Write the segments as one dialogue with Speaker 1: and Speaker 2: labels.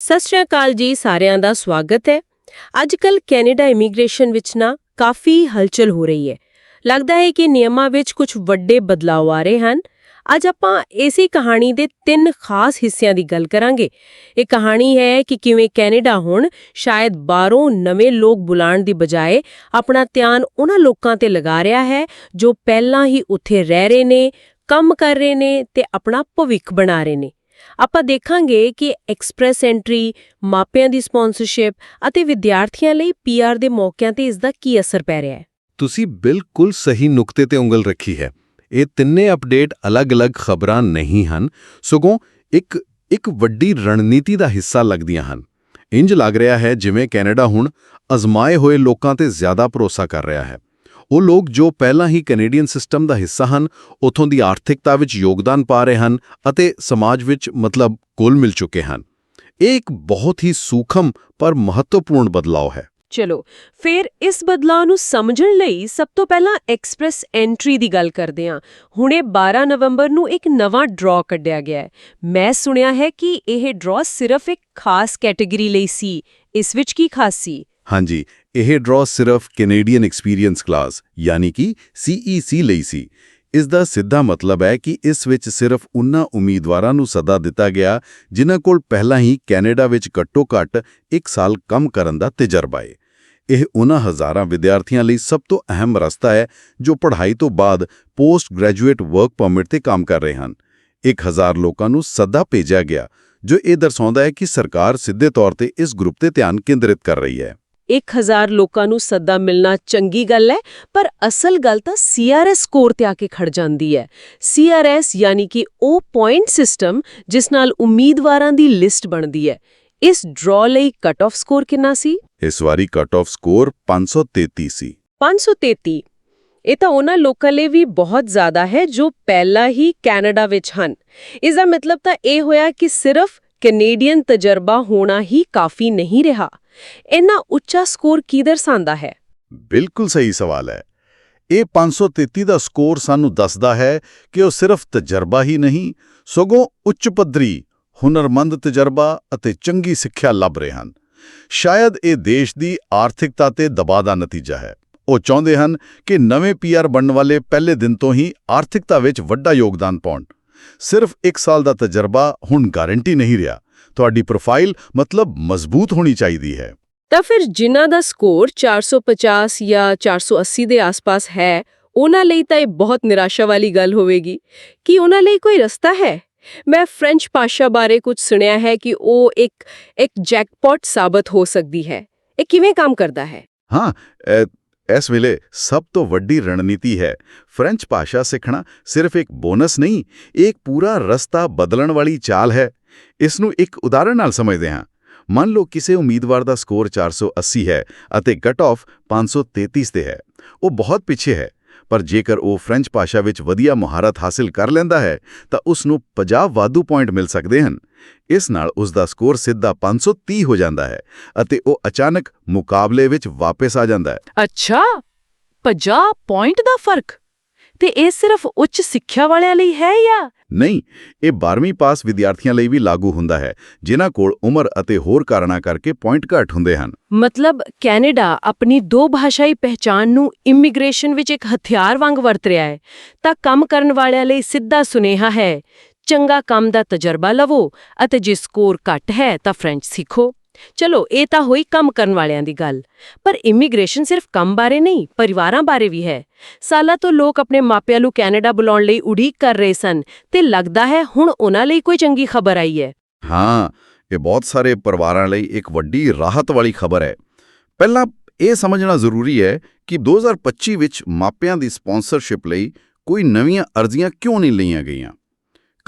Speaker 1: ਸਤਿ ਸ਼੍ਰੀ ਅਕਾਲ ਜੀ ਸਾਰਿਆਂ ਦਾ ਸਵਾਗਤ ਹੈ। ਅੱਜ ਕੱਲ ਕੈਨੇਡਾ ਇਮੀਗ੍ਰੇਸ਼ਨ ਵਿੱਚ ਨਾ ਕਾਫੀ ਹਲਚਲ ਹੋ ਰਹੀ ਹੈ। ਲੱਗਦਾ ਹੈ ਕਿ ਨਿਯਮਾਂ ਵਿੱਚ ਕੁਝ ਵੱਡੇ ਬਦਲਾਅ ਆ ਰਹੇ ਹਨ। ਅੱਜ ਆਪਾਂ ਇਸੇ ਕਹਾਣੀ ਦੇ ਤਿੰਨ ਖਾਸ ਹਿੱਸਿਆਂ ਦੀ ਗੱਲ ਕਰਾਂਗੇ। ਇਹ ਕਹਾਣੀ ਹੈ ਕਿ ਕਿਵੇਂ ਕੈਨੇਡਾ ਹੁਣ ਸ਼ਾਇਦ ਬਾਹਰੋਂ ਨਵੇਂ ਲੋਕ ਬੁਲਾਉਣ ਦੀ ਬਜਾਏ ਆਪਣਾ ਧਿਆਨ ਉਹਨਾਂ ਲੋਕਾਂ ਤੇ ਲਗਾ ਰਿਹਾ ਹੈ ਜੋ ਪਹਿਲਾਂ ਹੀ ਉੱਥੇ ਰਹਿ ਰਹੇ ਨੇ, ਕੰਮ ਕਰ ਰਹੇ ਨੇ ਤੇ ਆਪਣਾ ਭਵਿੱਖ ਬਣਾ ਰਹੇ ਨੇ। ਆਪਾਂ ਦੇਖਾਂਗੇ ਕਿ ਐਕਸਪ੍ਰੈਸ ਐਂਟਰੀ, ਮਾਪਿਆਂ ਦੀ ਸਪਾਂਸਰਸ਼ਿਪ ਅਤੇ ਵਿਦਿਆਰਥੀਆਂ ਲਈ ਪੀਆਰ ਦੇ ਮੌਕਿਆਂ ਤੇ ਇਸ ਦਾ ਕੀ ਅਸਰ ਪੈ ਰਿਹਾ ਹੈ।
Speaker 2: ਤੁਸੀਂ ਬਿਲਕੁਲ ਸਹੀ ਨੁਕਤੇ ਤੇ ਉਂਗਲ ਰੱਖੀ ਹੈ। ਇਹ ਤਿੰਨੇ ਅਪਡੇਟ ਅਲੱਗ-ਅਲੱਗ ਖਬਰਾਂ ਨਹੀਂ ਹਨ, ਸਗੋਂ ਇੱਕ ਇੱਕ ਵੱਡੀ ਰਣਨੀਤੀ ਦਾ ਹਿੱਸਾ ਲੱਗਦੀਆਂ ਹਨ। ਇੰਜ ਲੱਗ ਰਿਹਾ ਹੈ ਜਿਵੇਂ ਕੈਨੇਡਾ ਹੁਣ ਅਜ਼ਮਾਏ ਹੋਏ ਲੋਕਾਂ ਤੇ ਜ਼ਿਆਦਾ ਭਰੋਸਾ ਕਰ ਰਿਹਾ ਹੈ। ਉਹ ਲੋਕ ਜੋ ਪਹਿਲਾਂ ਹੀ ਕੈਨੇਡੀਅਨ ਸਿਸਟਮ ਦਾ ਹਿੱਸਾ ਹਨ, ਉਥੋਂ ਦੀ ਆਰਥਿਕਤਾ ਵਿੱਚ ਯੋਗਦਾਨ ਪਾ ਰਹੇ ਹਨ ਅਤੇ ਸਮਾਜ ਵਿੱਚ ਮਤਲਬ ਕੋਲ ਮਿਲ ਚੁੱਕੇ ਹਨ। ਇਹ ਇੱਕ ਬਹੁਤ ਹੀ ਸੂਖਮ ਪਰ ਮਹੱਤਵਪੂਰਨ ਬਦਲਾਅ ਹੈ।
Speaker 1: ਚਲੋ, ਫਿਰ ਇਸ ਬਦਲਾਅ ਨੂੰ ਸਮਝਣ ਲਈ ਸਭ ਤੋਂ ਪਹਿਲਾਂ ਐਕਸਪ੍ਰੈਸ ਐਂਟਰੀ ਦੀ ਗੱਲ ਕਰਦੇ ਹਾਂ। ਹੁਣੇ 12 ਨਵੰਬਰ ਨੂੰ ਇੱਕ ਨਵਾਂ ਡਰਾਅ ਕੱਢਿਆ ਗਿਆ ਹੈ। ਮੈਂ ਸੁਣਿਆ ਹੈ ਕਿ ਇਹ ਡਰਾਅ ਸਿਰਫ ਇੱਕ ਖਾਸ ਕੈਟਾਗਰੀ ਲਈ ਸੀ। ਇਸ ਵਿੱਚ ਕੀ ਖਾਸ ਸੀ?
Speaker 2: ਹਾਂਜੀ, ਇਹ ਡਰਾਅ ਸਿਰਫ ਕੈਨੇਡੀਅਨ ਐਕਸਪੀਰੀਅੰਸ ਕਲਾਸ, ਯਾਨੀ ਕਿ CEC ਲਈ ਸੀ। ਇਸ ਦਾ ਸਿੱਧਾ ਮਤਲਬ ਹੈ ਕਿ ਇਸ ਵਿੱਚ ਸਿਰਫ ਉਹਨਾਂ ਉਮੀਦਵਾਰਾਂ ਨੂੰ ਸੱਦਾ ਦਿੱਤਾ ਗਿਆ, ਜਿਨ੍ਹਾਂ ਕੋਲ ਪਹਿਲਾਂ ਹੀ ਕੈਨੇਡਾ ਵਿੱਚ ਘੱਟੋ-ਘੱਟ 1 ਸਾਲ ਕੰਮ ਕਰਨ ਦਾ ਤਜਰਬਾ ਹੈ ਇਹ ਉਹਨਾਂ ਹਜ਼ਾਰਾਂ ਵਿਦਿਆਰਥੀਆਂ ਲਈ ਸਭ ਤੋਂ ਅਹਿਮ ਰਸਤਾ ਹੈ, ਜੋ ਪੜ੍ਹਾਈ ਤੋਂ ਬਾਅਦ ਪੋਸਟ ਗ੍ਰੈਜੂਏਟ ਵਰਕ ਪਰਮਿਟ ਤੇ ਕੰਮ ਕਰ ਰਹੇ ਹਨ। 1000 ਲੋਕਾਂ ਨੂੰ ਸੱਦਾ ਭੇਜਿਆ ਗਿਆ, ਜੋ ਇਹ ਦਰਸਾਉਂਦਾ ਹੈ ਕਿ ਸਰਕਾਰ ਸਿੱਧੇ ਤੌਰ ਤੇ ਇਸ ਗਰੁੱਪ ਤੇ ਧਿਆਨ ਕੇਂਦਰਿਤ ਕਰ ਰਹੀ ਹੈ।
Speaker 1: 1000 ਲੋਕਾਂ ਨੂੰ ਸੱਦਾ ਮਿਲਣਾ ਚੰਗੀ ਗੱਲ ਹੈ ਪਰ ਅਸਲ ਗੱਲ ਤਾਂ ਸੀਆਰਐਸ ਸਕੋਰ ਤੇ ਆ ਕੇ ਖੜ ਜਾਂਦੀ ਹੈ। ਸੀਆਰਐਸ ਯਾਨੀ ਕਿ ਉਹ ਪੁਆਇੰਟ ਸਿਸਟਮ ਜਿਸ ਨਾਲ ਉਮੀਦਵਾਰਾਂ ਦੀ ਲਿਸਟ ਬਣਦੀ ਹੈ। ਇਸ ਡਰਾਅ ਲਈ ਕਟ ਆਫ ਸਕੋਰ ਕਿੰਨਾ ਸੀ?
Speaker 2: ਇਸ ਵਾਰੀ ਕਟ ਆਫ ਸਕੋਰ 533 ਸੀ।
Speaker 1: 533 ਇਹ ਤਾਂ ਉਹਨਾਂ ਲੋਕਾਂ ਲਈ ਵੀ ਬਹੁਤ ਜ਼ਿਆਦਾ ਹੈ ਜੋ ਪਹਿਲਾਂ ਹੀ ਕੈਨੇਡਾ ਵਿੱਚ ਹਨ। ਇਸ ਦਾ ਮਤਲਬ ਤਾਂ ਇਹ ਹੋਇਆ ਕਿ ਸਿਰਫ ਕੈਨੇਡੀਅਨ ਤਜਰਬਾ ਹੋਣਾ ਹੀ ਕਾਫੀ ਨਹੀਂ ਰਿਹਾ। ਇੰਨਾ ਉੱਚਾ ਸਕੋਰ ਕੀ ਦਰਸਾਉਂਦਾ ਹੈ?
Speaker 2: ਬਿਲਕੁਲ ਸਹੀ ਸਵਾਲ ਹੈ। ਇਹ 533 ਦਾ ਸਕੋਰ ਸਾਨੂੰ ਦੱਸਦਾ ਹੈ ਕਿ ਉਹ ਸਿਰਫ ਤਜਰਬਾ ਹੀ ਨਹੀਂ, ਸਗੋਂ ਉੱਚ ਪੱਧਰੀ, ਹੁਨਰਮੰਦ ਤਜਰਬਾ ਅਤੇ ਚੰਗੀ ਸਿੱਖਿਆ ਲੱਭ ਰਹੇ ਹਨ। ਸ਼ਾਇਦ ਇਹ ਦੇਸ਼ ਦੀ ਆਰਥਿਕਤਾ ਤੇ ਦਬਾਅ ਦਾ ਨਤੀਜਾ ਹੈ। ਉਹ ਚਾਹੁੰਦੇ ਹਨ ਕਿ ਨਵੇਂ ਪੀਆਰ ਬਣਨ ਵਾਲੇ ਪਹਿਲੇ ਦਿਨ ਤੋਂ ਹੀ ਆਰਥਿਕਤਾ ਵਿੱਚ ਵੱਡਾ ਯੋਗਦਾਨ ਪਾਉਣ। ਸਿਰਫ 1 ਸਾਲ ਦਾ ਤਜਰਬਾ ਹੁਣ ਗਾਰੰਟੀ ਨਹੀਂ ਰਿਹਾ। ਤੁਹਾਡੀ ਪ੍ਰੋਫਾਈਲ ਮਤਲਬ ਮਜ਼ਬੂਤ ਹੋਣੀ ਚਾਹੀਦੀ ਹੈ।
Speaker 1: ਤਾਂ ਫਿਰ ਜਿਨ੍ਹਾਂ ਦਾ ਸਕੋਰ 450 ਜਾਂ 480 ਦੇ ਆਸ-ਪਾਸ ਹੈ ਉਹਨਾਂ ਲਈ ਤਾਂ ਇਹ ਬਹੁਤ ਨਿਰਾਸ਼ਾ ਵਾਲੀ ਗੱਲ ਹੋਵੇਗੀ। ਕਿ ਉਹਨਾਂ ਲਈ ਕੋਈ ਰਸਤਾ ਹੈ? ਮੈਂ ਫ੍ਰੈਂਚ ਭਾਸ਼ਾ ਬਾਰੇ ਕੁਝ ਸੁਣਿਆ ਹੈ ਕਿ ਉਹ ਇੱਕ ਇੱਕ ਜੈਕਪਾਟ ਸਾਬਤ ਹੋ ਸਕਦੀ ਹੈ। ਇਹ ਕਿਵੇਂ ਕੰਮ ਕਰਦਾ ਹੈ?
Speaker 2: ਹਾਂ ਇਸ ਵੇਲੇ ਸਭ ਤੋਂ ਵੱਡੀ ਰਣਨੀਤੀ ਹੈ। ਫ੍ਰੈਂਚ ਭਾਸ਼ਾ ਸਿੱਖਣਾ ਸਿਰਫ ਇੱਕ ਬੋਨਸ ਨਹੀਂ ਇੱਕ ਪੂਰਾ ਰਸਤਾ ਬਦਲਣ ਵਾਲੀ ਚਾਲ ਹੈ। ਇਸ ਨੂੰ ਇੱਕ ਉਦਾਹਰਣ ਨਾਲ ਸਮਝਦੇ ਹਾਂ। ਮੰਨ ਲਓ ਕਿਸੇ ਉਮੀਦਵਾਰ ਦਾ ਸਕੋਰ 480 ਹੈ ਅਤੇ ਕਟ ਆਫ 533 ਤੇ ਹੈ। ਉਹ ਬਹੁਤ ਪਿੱਛੇ ਹੈ, ਪਰ ਜੇਕਰ ਉਹ ਫ੍ਰੈਂਚ ਭਾਸ਼ਾ ਵਿੱਚ ਵਧੀਆ ਮੁਹਾਰਤ ਹਾਸਲ ਕਰ ਲੈਂਦਾ ਹੈ, ਤਾਂ ਉਸ ਨੂੰ 50 ਵਾਧੂ ਪੁਆਇੰਟ ਮਿਲ ਸਕਦੇ ਹਨ। ਇਸ ਨਾਲ ਉਸ ਦਾ ਸਕੋਰ ਸਿੱਧਾ 530 ਹੋ ਜਾਂਦਾ ਹੈ ਅਤੇ ਉਹ ਅਚਾਨਕ ਮੁਕਾਬਲੇ ਵਿੱਚ ਵਾਪਸ ਆ ਜਾਂਦਾ ਹੈ।
Speaker 1: ਅੱਛਾ! 50 ਪੁਆਇੰਟ ਦਾ ਫ਼ਰਕ? ਤੇ ਇਹ ਸਿਰਫ ਉੱਚ ਸਿੱਖਿਆ ਵਾਲਿਆਂ ਲਈ ਹੈ ਜਾਂ
Speaker 2: ਨਹੀਂ, ਇਹ 12ਵੀਂ ਪਾਸ ਵਿਦਿਆਰਥੀਆਂ ਲਈ ਵੀ ਲਾਗੂ ਹੁੰਦਾ ਹੈ, ਜਿਨ੍ਹਾਂ ਕੋਲ ਉਮਰ ਅਤੇ ਹੋਰ ਕਾਰਨਾਂ ਕਰਕੇ ਪੁਆਇੰਟ ਘੱਟ ਹੁੰਦੇ ਹਨ।
Speaker 1: ਮਤਲਬ ਕੈਨੇਡਾ ਆਪਣੀ ਦੋ ਭਾਸ਼ਾਈ ਪਹਿਚਾਣ ਨੂੰ ਇਮੀਗ੍ਰੇਸ਼ਨ ਵਿੱਚ ਇੱਕ ਹਥਿਆਰ ਵਾਂਗ ਵਰਤ ਰਿਹਾ ਹੈ, ਤਾਂ ਕੰਮ ਕਰਨ ਵਾਲਿਆਂ ਲਈ ਸਿੱਧਾ ਸੁਨੇਹਾ ਹੈ, ਚੰਗਾ ਕੰਮ ਦਾ ਤਜਰਬਾ ਲਵੋ ਅਤੇ ਜੇ ਸਕੋਰ ਘੱਟ ਹੈ ਤਾਂ ਫ੍ਰੈਂਚ ਸਿੱਖੋ। ਚਲੋ, ਇਹ ਤਾਂ ਹੋਈ ਕੰਮ ਕਰਨ ਵਾਲਿਆਂ ਦੀ ਗੱਲ। ਪਰ ਇਮੀਗ੍ਰੇਸ਼ਨ ਸਿਰਫ ਕੰਮ ਬਾਰੇ ਨਹੀਂ, ਪਰਿਵਾਰਾਂ ਬਾਰੇ ਵੀ ਹੈ। ਸਾਲਾਂ ਤੋਂ ਲੋਕ ਆਪਣੇ ਮਾਪਿਆਂ ਨੂੰ ਕੈਨੇਡਾ ਬੁਲਾਉਣ ਲਈ ਉਡੀਕ ਕਰ ਰਹੇ ਸਨ ਤੇ ਲੱਗਦਾ ਹੈ ਹੁਣ ਉਹਨਾਂ ਲਈ ਕੋਈ ਚੰਗੀ ਖਬਰ ਆਈ ਹੈ।
Speaker 2: ਹਾਂ, ਇਹ ਬਹੁਤ ਸਾਰੇ ਪਰਿਵਾਰਾਂ ਲਈ ਇੱਕ ਵੱਡੀ ਰਾਹਤ ਵਾਲੀ ਖਬਰ ਹੈ। ਪਹਿਲਾਂ ਇਹ ਸਮਝਣਾ ਜ਼ਰੂਰੀ ਹੈ ਕਿ 2025 ਵਿੱਚ ਮਾਪਿਆਂ ਦੀ ਸਪਾਂਸਰਸ਼ਿਪ ਲਈ ਕੋਈ ਨਵੀਆਂ ਅਰਜ਼ੀਆਂ ਕਿਉਂ ਨਹੀਂ ਲਈਆਂ ਗਈਆਂ?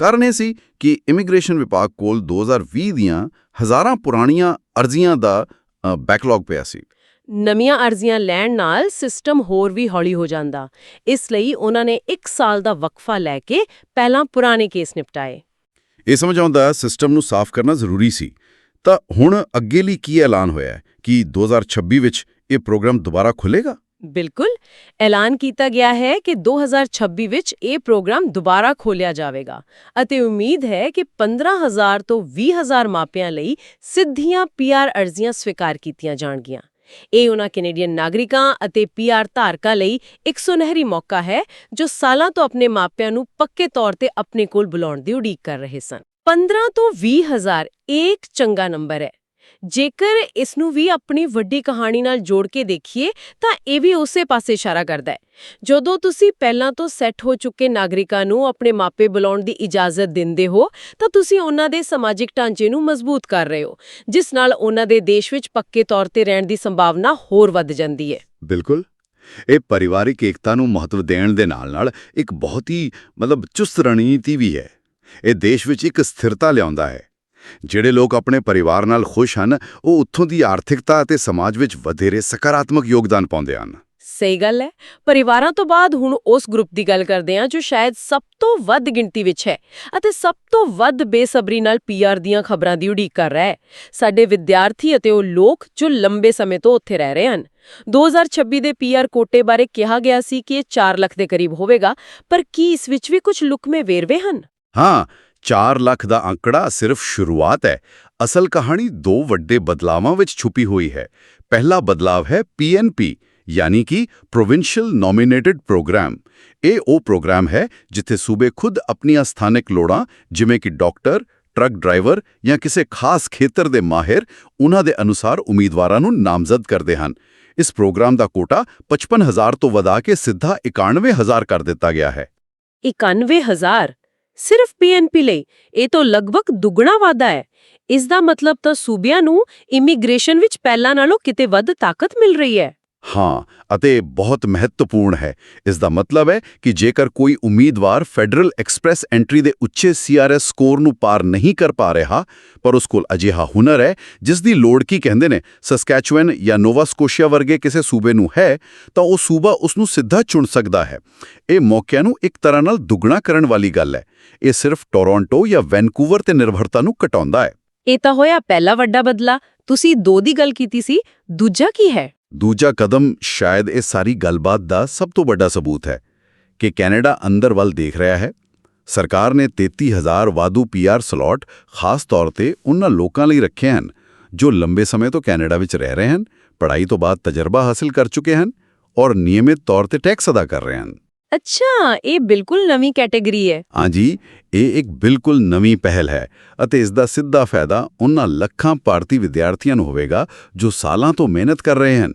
Speaker 2: ਕਾਰਨ ਇਹ ਸੀ ਕਿ ਇਮੀਗ੍ਰੇਸ਼ਨ ਵਿਭਾਗ ਕੋਲ 2020 ਦੀਆਂ ਹਜ਼ਾਰਾਂ ਪੁਰਾਣੀਆਂ ਅਰਜ਼ੀਆਂ ਦਾ ਬੈਕਲੌਗ ਪਿਆ ਸੀ।
Speaker 1: ਨਵੀਆਂ ਅਰਜ਼ੀਆਂ ਲੈਣ ਨਾਲ ਸਿਸਟਮ ਹੋਰ ਵੀ ਹੌਲੀ ਹੋ ਜਾਂਦਾ। ਇਸ ਲਈ ਉਹਨਾਂ ਨੇ 1 ਸਾਲ ਦਾ ਵਕਫਾ ਲੈ ਕੇ ਪਹਿਲਾਂ ਪੁਰਾਣੇ ਕੇਸ ਨਿਪਟਾਏ।
Speaker 2: ਇਹ ਸਮਝ ਆਉਂਦਾ ਸਿਸਟਮ ਨੂੰ ਸਾਫ਼ ਕਰਨਾ ਜ਼ਰੂਰੀ ਸੀ। ਤਾਂ ਹੁਣ ਅੱਗੇ ਲਈ ਕੀ ਐਲਾਨ ਹੋਇਆ ਹੈ ਕਿ 2026 ਵਿੱਚ ਇਹ ਪ੍ਰੋਗਰਾਮ ਦੁਬਾਰਾ ਖੁੱਲੇਗਾ
Speaker 1: ਬਿਲਕੁਲ ਐਲਾਨ ਕੀਤਾ ਗਿਆ ਹੈ ਕਿ 2026 ਵਿੱਚ ਇਹ ਪ੍ਰੋਗਰਾਮ ਦੁਬਾਰਾ ਖੋਲਿਆ ਜਾਵੇਗਾ ਅਤੇ ਉਮੀਦ ਹੈ ਕਿ 15000 ਤੋਂ 20000 ਮਾਪਿਆਂ ਲਈ ਸਿੱਧੀਆਂ ਪੀਆਰ ਅਰਜ਼ੀਆਂ ਸਵੀਕਾਰ ਕੀਤੀਆਂ ਜਾਣਗੀਆਂ ਇਹ ਉਹਨਾਂ ਕੈਨੇਡੀਅਨ ਨਾਗਰਿਕਾਂ ਅਤੇ ਪੀਆਰ ਧਾਰਕਾਂ ਲਈ ਇੱਕ ਸੁਨਹਿਰੀ ਮੌਕਾ ਹੈ ਜੋ ਸਾਲਾਂ ਤੋਂ ਆਪਣੇ ਮਾਪਿਆਂ ਨੂੰ ਪੱਕੇ ਤੌਰ ਤੇ ਆਪਣੇ ਕੋਲ ਬੁਲਾਉਣ ਦੀ ਉਡੀਕ ਕਰ ਰਹੇ ਸਨ 15 ਤੋਂ 20000 ਇੱਕ ਚੰਗਾ ਨੰਬਰ ਹੈ ਜੇਕਰ ਇਸ ਨੂੰ ਵੀ ਆਪਣੀ ਵੱਡੀ ਕਹਾਣੀ ਨਾਲ ਜੋੜ ਕੇ ਦੇਖੀਏ, ਤਾਂ ਇਹ ਵੀ ਉਸੇ ਪਾਸੇ ਇਸ਼ਾਰਾ ਕਰਦਾ ਹੈ। ਜਦੋਂ ਤੁਸੀਂ ਪਹਿਲਾਂ ਤੋਂ ਸੈੱਟ ਹੋ ਚੁੱਕੇ ਨਾਗਰਿਕਾਂ ਨੂੰ ਆਪਣੇ ਮਾਪੇ ਬੁਲਾਉਣ ਦੀ ਇਜਾਜ਼ਤ ਦਿੰਦੇ ਹੋ, ਤਾਂ ਤੁਸੀਂ ਉਹਨਾਂ ਦੇ ਸਮਾਜਿਕ ਢਾਂਚੇ ਨੂੰ ਮਜ਼ਬੂਤ ਕਰ ਰਹੇ ਹੋ, ਜਿਸ ਨਾਲ ਉਹਨਾਂ ਦੇ ਦੇਸ਼ ਵਿੱਚ ਪੱਕੇ ਤੌਰ ਤੇ ਰਹਿਣ ਦੀ ਸੰਭਾਵਨਾ ਹੋਰ ਵੱਧ ਜਾਂਦੀ ਹੈ।
Speaker 2: ਬਿਲਕੁਲ। ਇਹ ਪਰਿਵਾਰਿਕ ਏਕਤਾ ਨੂੰ ਮਹੱਤਵ ਦੇਣ ਦੇ ਨਾਲ-ਨਾਲ ਇੱਕ ਬਹੁਤ ਹੀ ਮਤਲਬ ਚੁਸਤ ਰਣਨੀਤੀ ਵੀ ਹੈ। ਇਹ ਦੇਸ਼ ਵਿੱਚ ਇੱਕ ਸਥਿਰਤਾ ਲਿਆਉਂਦਾ ਹੈ। ਜਿਹੜੇ ਲੋਕ ਆਪਣੇ ਪਰਿਵਾਰ ਨਾਲ ਖੁਸ਼ ਹਨ ਉਹ ਉੱਥੋਂ ਦੀ ਆਰਥਿਕਤਾ ਅਤੇ ਸਮਾਜ ਵਿੱਚ ਵਧੇਰੇ ਸਕਾਰਾਤਮਕ ਯੋਗਦਾਨ ਪਾਉਂਦੇ ਹਨ।
Speaker 1: ਸਹੀ ਗੱਲ ਹੈ। ਪਰਿਵਾਰਾਂ ਤੋਂ ਬਾਅਦ ਹੁਣ ਉਸ ਗਰੁੱਪ ਦੀ ਗੱਲ ਕਰਦੇ ਹਾਂ ਜੋ ਸ਼ਾਇਦ ਸਭ ਤੋਂ ਵੱਧ ਗਿਣਤੀ ਵਿੱਚ ਹੈ ਅਤੇ ਸਭ ਤੋਂ ਵੱਧ ਬੇਸਬਰੀ ਨਾਲ ਪੀਆਰ ਦੀਆਂ ਖਬਰਾਂ ਦੀ ਉਡੀਕ ਕਰ ਰਿਹਾ ਹੈ। ਸਾਡੇ ਵਿਦਿਆਰਥੀ ਅਤੇ ਉਹ ਲੋਕ ਜੋ ਲੰਬੇ ਸਮੇਂ ਤੋਂ ਉੱਥੇ ਰਹਿ ਰਹੇ ਹਨ। 2026 ਦੇ ਪੀਆਰ ਕੋਟੇ ਬਾਰੇ ਕਿਹਾ ਗਿਆ ਸੀ ਕਿ ਇਹ 4 ਲੱਖ ਦੇ ਕਰੀਬ ਹੋਵੇਗਾ ਪਰ ਕੀ ਇਸ ਵਿੱਚ ਵੀ ਕੁਝ ਲੁਕਵੇਂ ਵੇਰਵੇ ਹਨ?
Speaker 2: ਹਾਂ 4 ਲੱਖ ਦਾ ਅੰਕੜਾ ਸਿਰਫ ਸ਼ੁਰੂਆਤ ਹੈ। ਅਸਲ ਕਹਾਣੀ ਦੋ ਵੱਡੇ ਬਦਲਾਵਾਂ ਵਿੱਚ ਛੁਪੀ ਹੋਈ ਹੈ। ਪਹਿਲਾ ਬਦਲਾਵ ਹੈ ਪੀਐਨਪੀ ਯਾਨੀ ਕਿ ਪ੍ਰੋਵਿੰਸ਼ੀਅਲ ਨੋਮੀਨੇਟਡ ਪ੍ਰੋਗਰਾਮ ਇਹ ਉਹ ਪ੍ਰੋਗਰਾਮ ਹੈ ਜਿੱਥੇ ਸੂਬੇ ਖੁਦ ਆਪਣੀਆਂ ਸਥਾਨਕ ਲੋੜਾਂ, ਜਿਵੇਂ ਕਿ ਡਾਕਟਰ, ਟਰੱਕ ਡਰਾਈਵਰ ਜਾਂ ਕਿਸੇ ਖਾਸ ਖੇਤਰ ਦੇ ਮਾਹਿਰ, ਉਹਨਾਂ ਦੇ ਅਨੁਸਾਰ ਉਮੀਦਵਾਰਾਂ ਨੂੰ ਨਾਮਜ਼ਦ ਕਰਦੇ ਹਨ। ਇਸ ਪ੍ਰੋਗਰਾਮ ਦਾ ਕੋਟਾ 55000 ਤੋਂ ਵਧਾ ਕੇ ਸਿੱਧਾ 91000 ਕਰ ਦਿੱਤਾ ਗਿਆ ਹੈ।
Speaker 1: 91000 ਸਿਰਫ ਪੀਐਨਪੀ ਲਈ। ਇਹ ਤੋਂ ਲਗਭਗ ਦੁੱਗਣਾ ਵਾਧਾ ਹੈ। ਇਸ ਦਾ ਮਤਲਬ ਤਾਂ ਸੂਬਿਆਂ ਨੂੰ ਇਮੀਗ੍ਰੇਸ਼ਨ ਵਿੱਚ ਪਹਿਲਾਂ ਨਾਲੋਂ ਕਿਤੇ ਵੱਧ ਤਾਕਤ ਮਿਲ ਰਹੀ ਹੈ।
Speaker 2: ਹਾਂ, ਅਤੇ ਬਹੁਤ ਮਹੱਤਵਪੂਰਨ ਹੈ। ਇਸ ਦਾ ਮਤਲਬ ਹੈ ਕਿ ਜੇਕਰ ਕੋਈ ਉਮੀਦਵਾਰ ਫੈਡਰਲ ਐਕਸਪ੍ਰੈਸ ਐਂਟਰੀ ਦੇ ਉੱਚੇ ਸੀਆਰਐਸ ਸਕੋਰ ਨੂੰ ਪਾਰ ਨਹੀਂ ਕਰ ਪਾ ਰਿਹਾ, ਪਰ ਉਸ ਕੋਲ ਅਜਿਹਾ ਹੁਨਰ ਹੈ, ਜਿਸ ਦੀ ਲੋੜ ਕੀ ਕਹਿੰਦੇ ਨੇ ਸਸਕੈਚੁਅਨ ਜਾਂ ਨੋਵਾ ਸਕੋਸ਼ੀਆ ਵਰਗੇ ਕਿਸੇ ਸੂਬੇ ਨੂੰ ਹੈ, ਤਾਂ ਉਹ ਸੂਬਾ ਉਸ ਨੂੰ ਸਿੱਧਾ ਚੁਣ ਸਕਦਾ ਹੈ। ਇਹ ਮੌਕਿਆਂ ਨੂੰ ਇੱਕ ਤਰ੍ਹਾਂ ਨਾਲ ਦੁੱਗਣਾ ਕਰਨ ਵਾਲੀ ਗੱਲ ਹੈ। ਇਹ ਸਿਰਫ ਟੋਰਾਂਟੋ ਜਾਂ ਵੈਨਕੂਵਰ ਤੇ ਨਿਰਭਰਤਾ ਨੂੰ ਘਟਾਉਂਦਾ ਹੈ।
Speaker 1: ਇਹ ਤਾਂ ਹੋਇਆ ਪਹਿਲਾ ਵੱਡਾ ਬਦਲਾ। ਤੁਸੀਂ ਦੋ ਦੀ ਗੱਲ ਕੀਤੀ ਸੀ, ਦੂਜਾ ਕੀ ਹੈ?
Speaker 2: ਦੂਜਾ ਕਦਮ ਸ਼ਾਇਦ ਇਹ ਸਾਰੀ ਗੱਲਬਾਤ ਦਾ ਸਭ ਤੋਂ ਵੱਡਾ ਸਬੂਤ ਹੈ ਕਿ ਕੈਨੇਡਾ ਅੰਦਰ ਵੱਲ ਦੇਖ ਰਿਹਾ ਹੈ। ਸਰਕਾਰ ਨੇ 33000 ਵਾਧੂ ਪੀਆਰ ਸਲੋਟ ਖਾਸ ਤੌਰ ਤੇ ਉਹਨਾਂ ਲੋਕਾਂ ਲਈ ਰੱਖੇ ਹਨ ਜੋ ਲੰਬੇ ਸਮੇਂ ਤੋਂ ਕੈਨੇਡਾ ਵਿੱਚ ਰਹਿ ਰਹੇ ਹਨ, ਪੜ੍ਹਾਈ ਤੋਂ ਬਾਅਦ ਤਜਰਬਾ ਹਾਸਲ ਕਰ ਚੁੱਕੇ ਹਨ ਔਰ ਨਿਯਮਿਤ ਤੌਰ ਤੇ ਟੈਕਸ ਅਦਾ ਕਰ ਰਹੇ ਹਨ।
Speaker 1: ਅੱਛਾ ਇਹ ਬਿਲਕੁਲ ਨਵੀਂ ਕੈਟਾਗਰੀ ਹੈ।
Speaker 2: ਹਾਂਜੀ ਇਹ ਇੱਕ ਬਿਲਕੁਲ ਨਵੀਂ ਪਹਿਲ ਹੈ ਅਤੇ ਇਸ ਦਾ ਸਿੱਧਾ ਫਾਇਦਾ ਉਹਨਾਂ ਲੱਖਾਂ ਭਾਰਤੀ ਵਿਦਿਆਰਥੀਆਂ ਨੂੰ ਹੋਵੇਗਾ ਜੋ ਸਾਲਾਂ ਤੋਂ ਮਿਹਨਤ ਕਰ ਰਹੇ ਹਨ।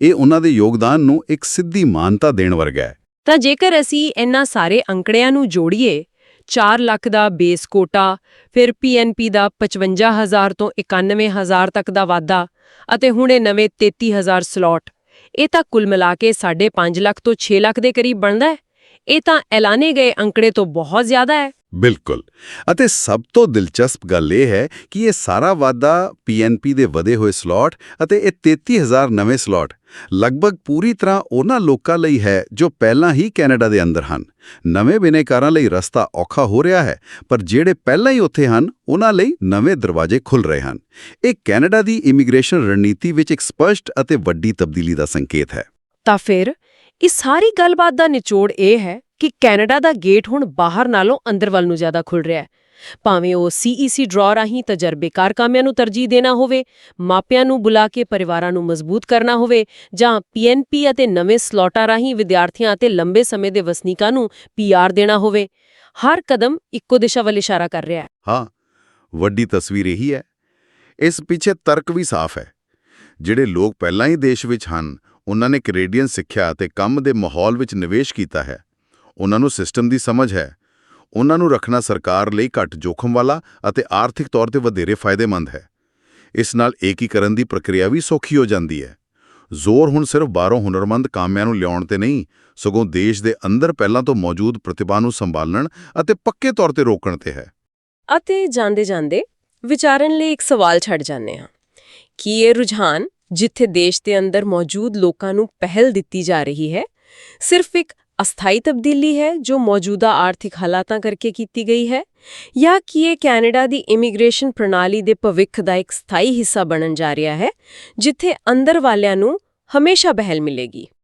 Speaker 2: ਇਹ ਉਹਨਾਂ ਦੇ ਯੋਗਦਾਨ ਨੂੰ ਇੱਕ ਸਿੱਧੀ ਮਾਨਤਾ ਦੇਣ ਵਰਗਾ ਹੈ।
Speaker 1: ਤਾਂ ਜੇਕਰ ਅਸੀਂ ਇਹਨਾਂ ਸਾਰੇ ਅੰਕੜਿਆਂ ਨੂੰ ਜੋੜੀਏ 4 ਲੱਖ ਦਾ ਬੇਸ ਕੋਟਾ ਫਿਰ ਪੀਐਨਪੀ ਦਾ 55000 ਤੋਂ 91000 ਤੱਕ ਦਾ ਵਾਧਾ ਅਤੇ ਹੁਣ ਇਹ ਨਵੇਂ 33000 ਸਲੋਟ। ਇਹ ਤਾਂ ਕੁੱਲ ਮਿਲਾ ਕੇ 5.5 ਲੱਖ ਤੋਂ 6 ਲੱਖ ਦੇ ਕਰੀਬ ਬਣਦਾ ਹੈ। ਇਹ ਤਾਂ ਐਲਾਨੇ ਗਏ ਅੰਕੜੇ ਤੋਂ ਬਹੁਤ ਜ਼ਿਆਦਾ ਹੈ।
Speaker 2: ਬਿਲਕੁਲ। ਅਤੇ ਸਭ ਤੋਂ ਦਿਲਚਸਪ ਗੱਲ ਇਹ ਹੈ ਕਿ ਇਹ ਸਾਰਾ ਵਾਧਾ ਪੀਐਨਪੀ ਦੇ ਵਧੇ ਹੋਏ ਸਲੋਟ ਅਤੇ ਇਹ 33000 ਨਵੇਂ ਸਲੋਟ ਲਗਭਗ ਪੂਰੀ ਤਰ੍ਹਾਂ ਉਹਨਾਂ ਲੋਕਾਂ ਲਈ ਹੈ ਜੋ ਪਹਿਲਾਂ ਹੀ ਕੈਨੇਡਾ ਦੇ ਅੰਦਰ ਹਨ। ਨਵੇਂ ਬਿਨੇਕਾਰਾਂ ਲਈ ਰਸਤਾ ਔਖਾ ਹੋ ਰਿਹਾ ਹੈ ਪਰ ਜਿਹੜੇ ਪਹਿਲਾਂ ਹੀ ਉੱਥੇ ਹਨ ਉਹਨਾਂ ਲਈ ਨਵੇਂ ਦਰਵਾਜ਼ੇ ਖੁੱਲ ਰਹੇ ਹਨ। ਇਹ ਕੈਨੇਡਾ ਦੀ ਇਮੀਗ੍ਰੇਸ਼ਨ ਰਣਨੀਤੀ ਵਿੱਚ ਇੱਕ ਸਪਸ਼ਟ ਅਤੇ ਵੱਡੀ ਤਬਦੀਲੀ ਦਾ ਸੰਕੇਤ ਹੈ।
Speaker 1: ਤਾਂ ਫਿਰ ਇਸ ਸਾਰੀ ਗੱਲਬਾਤ ਦਾ ਨਿਚੋੜ ਇਹ ਹੈ ਕਿ ਕੈਨੇਡਾ ਦਾ ਗੇਟ ਹੁਣ ਬਾਹਰ ਨਾਲੋਂ ਅੰਦਰ ਵੱਲ ਨੂੰ ਜ਼ਿਆਦਾ ਖੁੱਲ ਰਿਹਾ ਹੈ। ਭਾਵੇਂ ਉਹ ਸੀਈਸੀ ਡਰਾ ਰਾਹੀਂ ਤਜਰਬੇਕਾਰ ਕਾਮਿਆਂ ਨੂੰ ਤਰਜੀਹ ਦੇਣਾ ਹੋਵੇ, ਮਾਪਿਆਂ ਨੂੰ ਬੁਲਾ ਕੇ ਪਰਿਵਾਰਾਂ ਨੂੰ ਮਜ਼ਬੂਤ ਕਰਨਾ ਹੋਵੇ, ਜਾਂ ਪੀਐਨਪੀ ਅਤੇ ਨਵੇਂ ਸਲੋਟਾਂ ਰਾਹੀਂ ਵਿਦਿਆਰਥੀਆਂ ਅਤੇ ਲੰਬੇ ਸਮੇਂ ਦੇ ਵਸਨੀਕਾਂ ਨੂੰ ਪੀਆਰ ਦੇਣਾ ਹੋਵੇ, ਹਰ ਕਦਮ ਇੱਕੋ ਦਿਸ਼ਾ ਵੱਲ ਇਸ਼ਾਰਾ ਕਰ ਰਿਹਾ ਹੈ।
Speaker 2: ਹਾਂ, ਵੱਡੀ ਤਸਵੀਰ ਇਹੀ ਹੈ। ਇਸ ਪਿੱਛੇ ਤਰਕ ਵੀ ਸਾਫ਼ ਹੈ। ਜਿਹੜੇ ਲੋਕ ਪਹਿਲਾਂ ਹੀ ਦੇਸ਼ ਵਿੱਚ ਹਨ ਉਹਨਾਂ ਨੇ ਕੈਨੇਡੀਅਨ ਸਿੱਖਿਆ ਅਤੇ ਕੰਮ ਦੇ ਮਾਹੌਲ ਵਿੱਚ ਨਿਵੇਸ਼ ਕੀਤਾ ਹੈ। ਉਹਨਾਂ ਨੂੰ ਸਿਸਟਮ ਦੀ ਸਮਝ ਹੈ। ਉਹਨਾਂ ਨੂੰ ਰੱਖਣਾ ਸਰਕਾਰ ਲਈ ਘੱਟ ਜੋਖਮ ਵਾਲਾ ਅਤੇ ਆਰਥਿਕ ਤੌਰ ਤੇ ਵਧੇਰੇ ਫਾਇਦੇਮੰਦ ਹੈ। ਇਸ ਨਾਲ ਏਕੀਕਰਨ ਦੀ ਪ੍ਰਕਿਰਿਆ ਵੀ ਸੌਖੀ ਹੋ ਜਾਂਦੀ ਹੈ। ਜ਼ੋਰ ਹੁਣ ਸਿਰਫ ਬਾਹਰੋਂ ਹੁਨਰਮੰਦ ਕਾਮਿਆਂ ਨੂੰ ਲਿਆਉਣ ਤੇ ਨਹੀਂ, ਸਗੋਂ ਦੇਸ਼ ਦੇ ਅੰਦਰ ਪਹਿਲਾਂ ਤੋਂ ਮੌਜੂਦ ਪ੍ਰਤਿਭਾ ਨੂੰ ਸੰਭਾਲਣ ਅਤੇ ਪੱਕੇ ਤੌਰ ਤੇ ਰੋਕਣ ਤੇ ਹੈ।
Speaker 1: ਅਤੇ ਜਾਂਦੇ ਜਾਂਦੇ ਵਿਚਾਰਨ ਲਈ ਇੱਕ ਸਵਾਲ ਛੱਡ ਜਾਂਦੇ ਹਾਂ। ਕੀ ਇਹ ਰੁਝਾਨ ਜਿੱਥੇ ਦੇਸ਼ ਦੇ ਅੰਦਰ ਮੌਜੂਦ ਲੋਕਾਂ ਨੂੰ ਪਹਿਲ ਦਿੱਤੀ ਜਾ ਰਹੀ ਹੈ, ਸਿਰਫ ਇੱਕ ਅਸਥਾਈ ਤਬਦੀਲੀ ਹੈ ਜੋ ਮੌਜੂਦਾ ਆਰਥਿਕ ਹਾਲਾਤਾਂ ਕਰਕੇ ਕੀਤੀ ਗਈ ਹੈ, ਜਾਂ ਕੀ ਇਹ ਕੈਨੇਡਾ ਦੀ ਇਮੀਗ੍ਰੇਸ਼ਨ ਪ੍ਰਣਾਲੀ ਦੇ ਭਵਿੱਖ ਦਾ ਇੱਕ ਸਥਾਈ ਹਿੱਸਾ ਬਣਨ ਜਾ ਰਿਹਾ ਹੈ, ਜਿੱਥੇ ਅੰਦਰ ਵਾਲਿਆਂ ਨੂੰ ਹਮੇਸ਼ਾ ਬਹਿਲ ਮਿਲੇਗੀ।